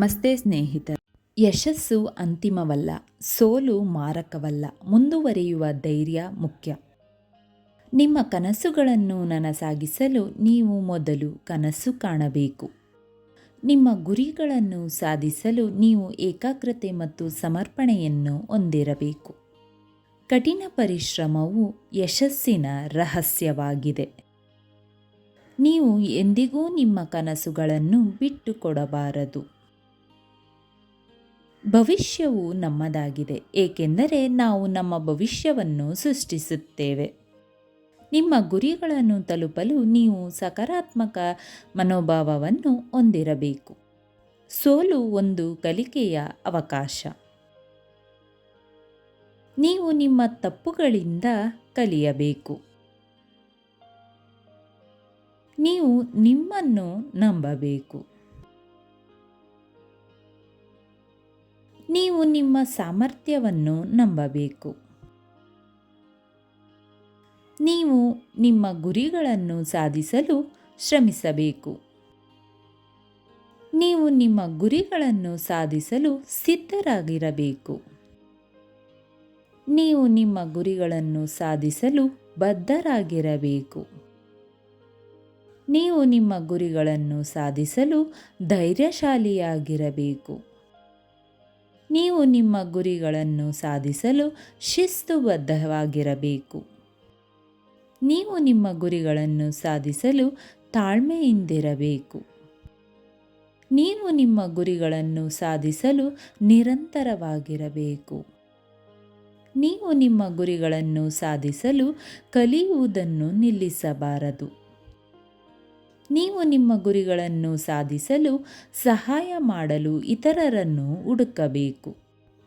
ನಮಸ್ತೆ ಸ್ನೇಹಿತರೆ. ಯಶಸ್ಸು ಅಂತಿಮವಲ್ಲ, ಸೋಲು ಮಾರಕವಲ್ಲ, ಮುಂದುವರಿಯುವ ಧೈರ್ಯ ಮುಖ್ಯ. ನಿಮ್ಮ ಕನಸುಗಳನ್ನು ನನಸಾಗಿಸಲು ನೀವು ಮೊದಲು ಕನಸು ಕಾಣಬೇಕು. ನಿಮ್ಮ ಗುರಿಗಳನ್ನು ಸಾಧಿಸಲು ನೀವು ಏಕಾಗ್ರತೆ ಮತ್ತು ಸಮರ್ಪಣೆಯನ್ನು ಹೊಂದಿರಬೇಕು. ಕಠಿಣ ಪರಿಶ್ರಮವು ಯಶಸ್ಸಿನ ರಹಸ್ಯವಾಗಿದೆ. ನೀವು ಎಂದಿಗೂ ನಿಮ್ಮ ಕನಸುಗಳನ್ನು ಬಿಟ್ಟು ಕೊಡಬಾರದು ಭವಿಷ್ಯವು ನಮ್ಮದಾಗಿದೆ, ಏಕೆಂದರೆ ನಾವು ನಮ್ಮ ಭವಿಷ್ಯವನ್ನು ಸೃಷ್ಟಿಸುತ್ತೇವೆ. ನಿಮ್ಮ ಗುರಿಗಳನ್ನು ತಲುಪಲು ನೀವು ಸಕಾರಾತ್ಮಕ ಮನೋಭಾವವನ್ನು ಹೊಂದಿರಬೇಕು. ಸೋಲು ಒಂದು ಕಲಿಕೆಯ ಅವಕಾಶ. ನೀವು ನಿಮ್ಮ ತಪ್ಪುಗಳಿಂದ ಕಲಿಯಬೇಕು. ನೀವು ನಿಮ್ಮನ್ನು ನಂಬಬೇಕು. ನೀವು ನಿಮ್ಮ ಸಾಮರ್ಥ್ಯವನ್ನು ನಂಬಬೇಕು. ನೀವು ನಿಮ್ಮ ಗುರಿಗಳನ್ನು ಸಾಧಿಸಲು ಶ್ರಮಿಸಬೇಕು. ನೀವು ನಿಮ್ಮ ಗುರಿಗಳನ್ನು ಸಾಧಿಸಲು ಸಿದ್ಧರಾಗಿರಬೇಕು. ನೀವು ನಿಮ್ಮ ಗುರಿಗಳನ್ನು ಸಾಧಿಸಲು ಬದ್ಧರಾಗಿರಬೇಕು. ನೀವು ನಿಮ್ಮ ಗುರಿಗಳನ್ನು ಸಾಧಿಸಲು ಧೈರ್ಯಶಾಲಿಯಾಗಿರಬೇಕು. ನೀವು ನಿಮ್ಮ ಗುರಿಗಳನ್ನು ಸಾಧಿಸಲು ಶಿಸ್ತುಬದ್ಧವಾಗಿರಬೇಕು. ನೀವು ನಿಮ್ಮ ಗುರಿಗಳನ್ನು ಸಾಧಿಸಲು ತಾಳ್ಮೆಯಿಂದಿರಬೇಕು. ನೀವು ನಿಮ್ಮ ಗುರಿಗಳನ್ನು ಸಾಧಿಸಲು ನಿರಂತರವಾಗಿರಬೇಕು. ನೀವು ನಿಮ್ಮ ಗುರಿಗಳನ್ನು ಸಾಧಿಸಲು ಕಲಿಯುವುದನ್ನು ನಿಲ್ಲಿಸಬಾರದು. ನೀವು ನಿಮ್ಮ ಗುರಿಗಳನ್ನು ಸಾಧಿಸಲು ಸಹಾಯ ಮಾಡಲು ಇತರರನ್ನು ಹುಡುಕಬೇಕು.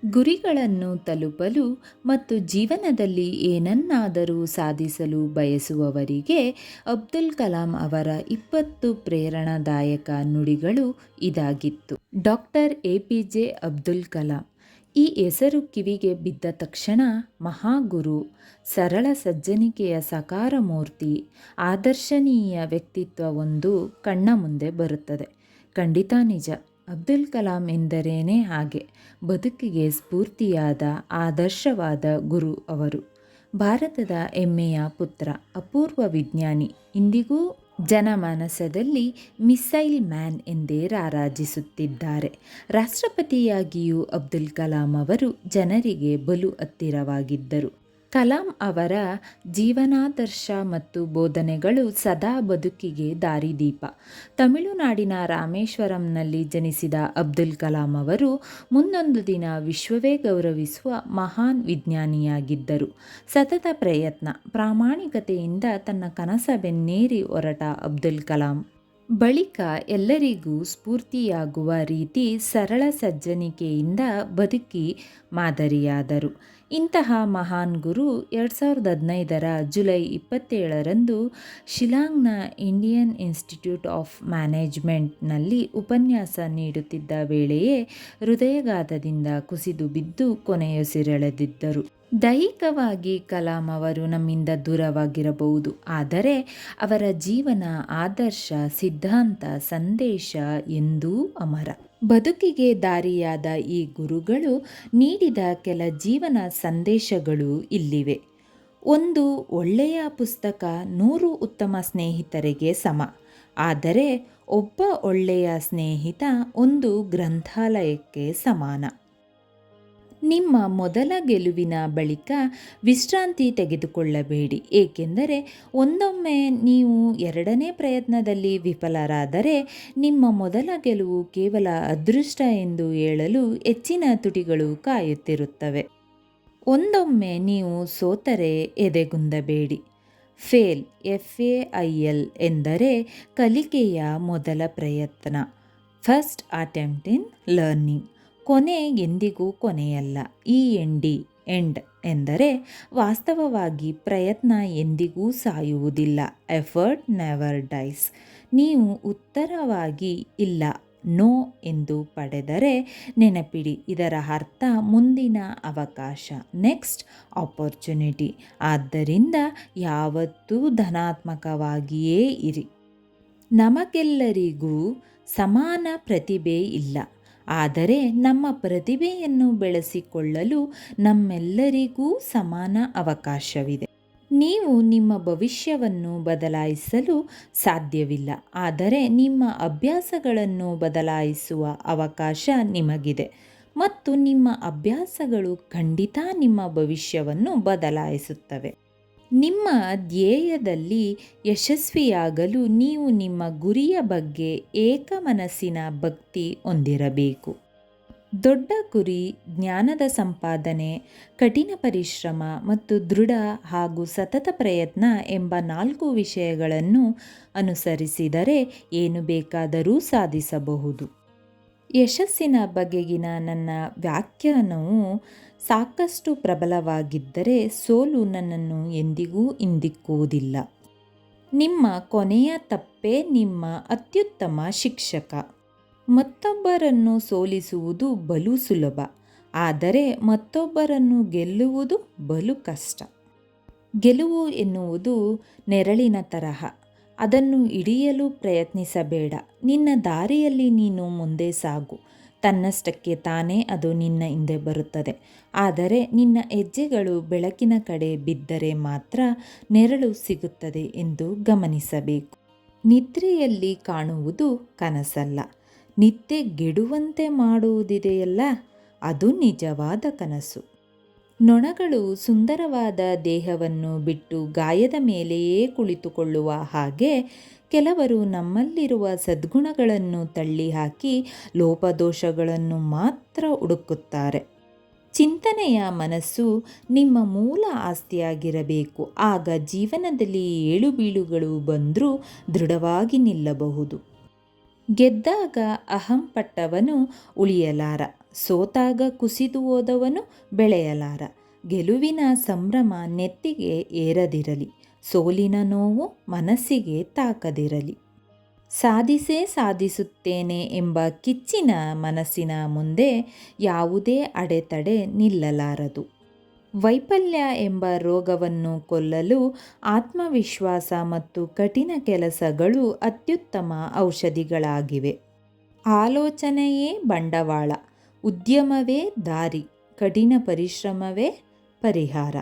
ಗುರಿಗಳನ್ನು ತಲುಪಲು ಮತ್ತು ಜೀವನದಲ್ಲಿ ಏನನ್ನಾದರೂ ಸಾಧಿಸಲು ಬಯಸುವವರಿಗೆ ಅಬ್ದುಲ್ ಕಲಾಂ ಅವರ ಇಪ್ಪತ್ತು ಪ್ರೇರಣಾದಾಯಕ ನುಡಿಗಳು ಇದಾಗಿತ್ತು. Doctor A P J Abdul Kalam ಈ ಹೆಸರು ಕಿವಿಗೆ ಬಿದ್ದ ತಕ್ಷಣ ಮಹಾಗುರು, ಸರಳ ಸಜ್ಜನಿಕೆಯ ಸಾಕಾರ ಮೂರ್ತಿ ಆದರ್ಶನೀಯ ವ್ಯಕ್ತಿತ್ವ ಒಂದು ಕಣ್ಣ ಮುಂದೆ ಬರುತ್ತದೆ. ಖಂಡಿತ ನಿಜ. ಅಬ್ದುಲ್ ಕಲಾಂ ಎಂದರೇನೇ ಹಾಗೆ. ಬದುಕಿಗೆ ಸ್ಫೂರ್ತಿಯಾದ, ಆದರ್ಶವಾದ ಗುರು ಅವರು. ಭಾರತದ ಹೆಮ್ಮೆಯ ಪುತ್ರ, ಅಪೂರ್ವ ವಿಜ್ಞಾನಿ. ಇಂದಿಗೂ ಜನಮಾನಸದಲ್ಲಿ ಮಿಸೈಲ್ ಮ್ಯಾನ್ ಎಂದೇ ರಾರಾಜಿಸುತ್ತಿದ್ದಾರೆ. ರಾಷ್ಟ್ರಪತಿಯಾಗಿಯೂ ಅಬ್ದುಲ್ ಕಲಾಂ ಅವರು ಜನರಿಗೆ ಬಲು ಹತ್ತಿರವಾಗಿದ್ದರು. ಕಲಾಂ ಅವರ ಜೀವನಾದರ್ಶ ಮತ್ತು ಬೋಧನೆಗಳು ಸದಾ ಬದುಕಿಗೆ ದಾರಿದೀಪ. ತಮಿಳುನಾಡಿನ ರಾಮೇಶ್ವರಂನಲ್ಲಿ ಜನಿಸಿದ ಅಬ್ದುಲ್ ಕಲಾಂ ಅವರು ಮುಂದೊಂದು ದಿನ ವಿಶ್ವವೇ ಗೌರವಿಸುವ ಮಹಾನ್ ವಿಜ್ಞಾನಿಯಾಗಿದ್ದರು. ಸತತ ಪ್ರಯತ್ನ, ಪ್ರಾಮಾಣಿಕತೆಯಿಂದ ತನ್ನ ಕನಸ ಬೆನ್ನೇರಿ ಹೊರಟ ಅಬ್ದುಲ್ ಕಲಾಂ. ಬಳಿಕ ಎಲ್ಲರಿಗೂ ಸ್ಫೂರ್ತಿಯಾಗುವ ರೀತಿ ಸರಳ ಸಜ್ಜನಿಕೆಯಿಂದ ಬದುಕಿ ಮಾದರಿಯಾದರು. ಇಂತಹ ಮಹಾನ್ ಗುರು ಎರಡು ಸಾವಿರದ ಹದಿನೈದರ ಜುಲೈ ಇಪ್ಪತ್ತೇಳರಂದು ಶಿಲಾಂಗ್ನ ಇಂಡಿಯನ್ ಇನ್ಸ್ಟಿಟ್ಯೂಟ್ ಆಫ್ ಮ್ಯಾನೇಜ್ಮೆಂಟ್ನಲ್ಲಿ ಉಪನ್ಯಾಸ ನೀಡುತ್ತಿದ್ದ ವೇಳೆಯೇ ಹೃದಯಘಾತದಿಂದ ಕುಸಿದು ಬಿದ್ದು ಕೊನೆಯುಸಿರೆಳೆದಿದ್ದರು ದೈಹಿಕವಾಗಿ ಕಲಾಂ ಅವರು ನಮ್ಮಿಂದ ದೂರವಾಗಿರಬಹುದು, ಆದರೆ ಅವರ ಜೀವನ ಆದರ್ಶ, ಸಿದ್ಧಾಂತ, ಸಂದೇಶ ಎಂದೂ ಅಮರ. ಬದುಕಿಗೆ ದಾರಿಯಾದ ಈ ಗುರುಗಳು ನೀಡಿದ ಕೆಲ ಜೀವನ ಸಂದೇಶಗಳು ಇಲ್ಲಿವೆ. ಒಂದು ಒಳ್ಳೆಯ ಪುಸ್ತಕ ನೂರು ಉತ್ತಮ ಸ್ನೇಹಿತರಿಗೆ ಸಮ. ಆದರೆ ಒಬ್ಬ ಒಳ್ಳೆಯ ಸ್ನೇಹಿತ ಒಂದು ಗ್ರಂಥಾಲಯಕ್ಕೆ ಸಮಾನ. ನಿಮ್ಮ ಮೊದಲ ಗೆಲುವಿನ ಬಳಿಕ ವಿಶ್ರಾಂತಿ ತೆಗೆದುಕೊಳ್ಳಬೇಡಿ. ಏಕೆಂದರೆ ಒಂದೊಮ್ಮೆ ನೀವು ಎರಡನೇ ಪ್ರಯತ್ನದಲ್ಲಿ ವಿಫಲರಾದರೆ ನಿಮ್ಮ ಮೊದಲ ಗೆಲುವು ಕೇವಲ ಅದೃಷ್ಟ ಎಂದು ಹೇಳಲು ಹೆಚ್ಚಿನ ತುಟಿಗಳು ಕಾಯುತ್ತಿರುತ್ತವೆ. ಒಂದೊಮ್ಮೆ ನೀವು ಸೋತರೆ ಎದೆಗುಂದಬೇಡಿ. Fail, F A I L ಎಂದರೆ ಕಲಿಕೆಯ ಮೊದಲ ಪ್ರಯತ್ನ. ಫಸ್ಟ್ ಅಟೆಂಪ್ಟ್ ಇನ್ ಲರ್ನಿಂಗ್ ಕೊನೆ ಎಂದಿಗೂ ಕೊನೆಯಲ್ಲ. ಈ ಎಂಡಿ, ಎಂಡ್ ಎಂದರೆ ವಾಸ್ತವವಾಗಿ ಪ್ರಯತ್ನ ಎಂದಿಗೂ ಸಾಯುವುದಿಲ್ಲ. Effort never dies. ನೀವು ಉತ್ತರವಾಗಿ ಇಲ್ಲ, ನೋ ಎಂದು ಪಡೆದರೆ ನೆನಪಿಡಿ, ಇದರ ಅರ್ಥ ಮುಂದಿನ ಅವಕಾಶ. Next opportunity. ಆದ್ದರಿಂದ ಯಾವತ್ತೂ ಧನಾತ್ಮಕವಾಗಿಯೇ ಇರಿ. ನಮಗೆಲ್ಲರಿಗೂ ಸಮಾನ ಪ್ರತಿಭೆ ಇಲ್ಲ. ಆದರೆ ನಮ್ಮ ಪ್ರತಿಭೆಯನ್ನು ಬೆಳೆಸಿಕೊಳ್ಳಲು ನಮ್ಮೆಲ್ಲರಿಗೂ ಸಮಾನ ಅವಕಾಶವಿದೆ. ನೀವು ನಿಮ್ಮ ಭವಿಷ್ಯವನ್ನು ಬದಲಾಯಿಸಲು ಸಾಧ್ಯವಿಲ್ಲ, ಆದರೆ ನಿಮ್ಮ ಅಭ್ಯಾಸಗಳನ್ನು ಬದಲಾಯಿಸುವ ಅವಕಾಶ ನಿಮಗಿದೆ ಮತ್ತು ನಿಮ್ಮ ಅಭ್ಯಾಸಗಳು ಖಂಡಿತ ನಿಮ್ಮ ಭವಿಷ್ಯವನ್ನು ಬದಲಾಯಿಸುತ್ತವೆ. ನಿಮ್ಮ ಧ್ಯೇಯದಲ್ಲಿ ಯಶಸ್ವಿಯಾಗಲು ನೀವು ನಿಮ್ಮ ಗುರಿಯ ಬಗ್ಗೆ ಏಕಮನಸ್ಸಿನ ಭಕ್ತಿ ಹೊಂದಿರಬೇಕು. ದೊಡ್ಡ ಗುರಿ ಜ್ಞಾನದ ಸಂಪಾದನೆ, ಕಠಿಣ ಪರಿಶ್ರಮ ಮತ್ತು ದೃಢ ಹಾಗೂ ಸತತ ಪ್ರಯತ್ನ ಎಂಬ ನಾಲ್ಕು ವಿಷಯಗಳನ್ನು ಅನುಸರಿಸಿದರೆ ಏನು ಬೇಕಾದರೂ ಸಾಧಿಸಬಹುದು. ಯಶಸ್ಸಿನ ಬಗೆಗಿನ ನನ್ನ ವ್ಯಾಖ್ಯಾನವು ಸಾಕಷ್ಟು ಪ್ರಬಲವಾಗಿದ್ದರೆ ಸೋಲು ನನ್ನನ್ನು ಎಂದಿಗೂ ಹಿಂದಿಕ್ಕುವುದಿಲ್ಲ. ನಿಮ್ಮ ಕೊನೆಯ ತಪ್ಪೇ ನಿಮ್ಮ ಅತ್ಯುತ್ತಮ ಶಿಕ್ಷಕ. ಮತ್ತೊಬ್ಬರನ್ನು ಸೋಲಿಸುವುದು ಬಲು ಸುಲಭ, ಆದರೆ ಮತ್ತೊಬ್ಬರನ್ನು ಗೆಲ್ಲುವುದು ಬಲು ಕಷ್ಟ. ಗೆಲುವು ಎನ್ನುವುದು ನೆರಳಿನ ತರಹ. ಅದನ್ನು ಹಿಡಿಯಲು ಪ್ರಯತ್ನಿಸಬೇಡ. ನಿನ್ನ ದಾರಿಯಲ್ಲಿ ನೀನು ಮುಂದೆ ಸಾಗು. ತನ್ನಷ್ಟಕ್ಕೆ ತಾನೇ ಅದು ನಿನ್ನ ಹಿಂದೆ ಬರುತ್ತದೆ. ಆದರೆ ನಿನ್ನ ಹೆಜ್ಜೆಗಳು ಬೆಳಕಿನ ಕಡೆ ಬಿದ್ದರೆ ಮಾತ್ರ ನೆರಳು ಸಿಗುತ್ತದೆ ಎಂದು ಗಮನಿಸಬೇಕು. ನಿದ್ರೆಯಲ್ಲಿ ಕಾಣುವುದು ಕನಸಲ್ಲ. ನಿದ್ದೆ ಗೆಡುವಂತೆ ಮಾಡುವುದಿದೆಯಲ್ಲ? ಅದು ನಿಜವಾದ ಕನಸು. ನೊಣಗಳು ಸುಂದರವಾದ ದೇಹವನ್ನು ಬಿಟ್ಟು ಗಾಯದ ಮೇಲೆಯೇ ಕುಳಿತುಕೊಳ್ಳುವ ಹಾಗೆ ಕೆಲವರು ನಮ್ಮಲ್ಲಿರುವ ಸದ್ಗುಣಗಳನ್ನು ತಳ್ಳಿಹಾಕಿ ಲೋಪದೋಷಗಳನ್ನು ಮಾತ್ರ ಹುಡುಕುತ್ತಾರೆ. ಚಿಂತನೆಯ ಮನಸ್ಸು ನಿಮ್ಮ ಮೂಲ ಆಸ್ತಿಯಾಗಿರಬೇಕು. ಆಗ ಜೀವನದಲ್ಲಿ ಏಳು ಬೀಳುಗಳು ಬಂದರೂ ದೃಢವಾಗಿ ನಿಲ್ಲಬಹುದು. ಗೆದ್ದಾಗ ಅಹಂಪಟ್ಟವನು ಉಳಿಯಲಾರ. ಸೋತಾಗ ಕುಸಿದು ಹೋದವನು ಬೆಳೆಯಲಾರ. ಗೆಲುವಿನ ಸಂಭ್ರಮ ನೆತ್ತಿಗೆ ಏರದಿರಲಿ, ಸೋಲಿನ ನೋವು ಮನಸ್ಸಿಗೆ ತಾಕದಿರಲಿ. ಸಾಧಿಸೇ ಸಾಧಿಸುತ್ತೇನೆ ಎಂಬ ಕಿಚ್ಚಿನ ಮನಸ್ಸಿನ ಮುಂದೆ ಯಾವುದೇ ಅಡೆತಡೆ ನಿಲ್ಲಲಾರದು. ವೈಫಲ್ಯ ಎಂಬ ರೋಗವನ್ನು ಕೊಲ್ಲಲು ಆತ್ಮವಿಶ್ವಾಸ ಮತ್ತು ಕಠಿಣ ಕೆಲಸಗಳು ಅತ್ಯುತ್ತಮ ಔಷಧಿಗಳಾಗಿವೆ. ಆಲೋಚನೆಯೇ ಬಂಡವಾಳ. ಉದ್ಯಮವೇ ದಾರಿ, ಕಠಿಣ ಪರಿಶ್ರಮವೇ ಪರಿಹಾರ.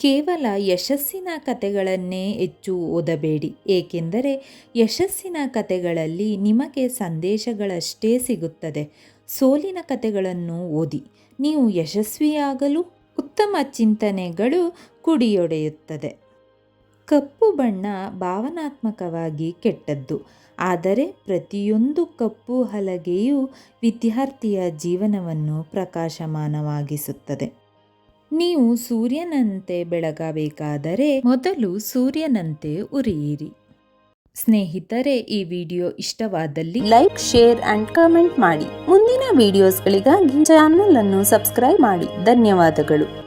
ಕೇವಲ ಯಶಸ್ಸಿನ ಕತೆಗಳನ್ನೇ ಹೆಚ್ಚು ಓದಬೇಡಿ, ಏಕೆಂದರೆ ಯಶಸ್ಸಿನ ಕಥೆಗಳಲ್ಲಿ ನಿಮಗೆ ಸಂದೇಶಗಳಷ್ಟೇ ಸಿಗುತ್ತದೆ. ಸೋಲಿನ ಕಥೆಗಳನ್ನು ಓದಿ, ನೀವು ಯಶಸ್ವಿಯಾಗಲು ಉತ್ತಮ ಚಿಂತನೆಗಳು ಕುಡಿಯೊಡೆಯುತ್ತದೆ. ಕಪ್ಪು ಬಣ್ಣ ಭಾವನಾತ್ಮಕವಾಗಿ ಕೆಟ್ಟದ್ದು. ಆದರೆ ಪ್ರತಿಯೊಂದು ಕಪ್ಪು ಹಲಗೆಯೂ ವಿದ್ಯಾರ್ಥಿಯ ಜೀವನವನ್ನು ಪ್ರಕಾಶಮಾನವಾಗಿಸುತ್ತದೆ. ನೀವು ಸೂರ್ಯನಂತೆ ಬೆಳಗಬೇಕಾದರೆ ಮೊದಲು ಸೂರ್ಯನಂತೆ ಉರಿಯಿರಿ. ಸ್ನೇಹಿತರೆ, ಈ ವಿಡಿಯೋ ಇಷ್ಟವಾದಲ್ಲಿ ಲೈಕ್, ಶೇರ್ ಅಂಡ್ ಕಮೆಂಟ್ ಮಾಡಿ. ಮುಂದಿನ ವಿಡಿಯೋಸ್ಗಳಿಗಾಗಿ ಚಾನಲ್ ಅನ್ನು ಸಬ್ಸ್ಕ್ರೈಬ್ ಮಾಡಿ. ಧನ್ಯವಾದಗಳು.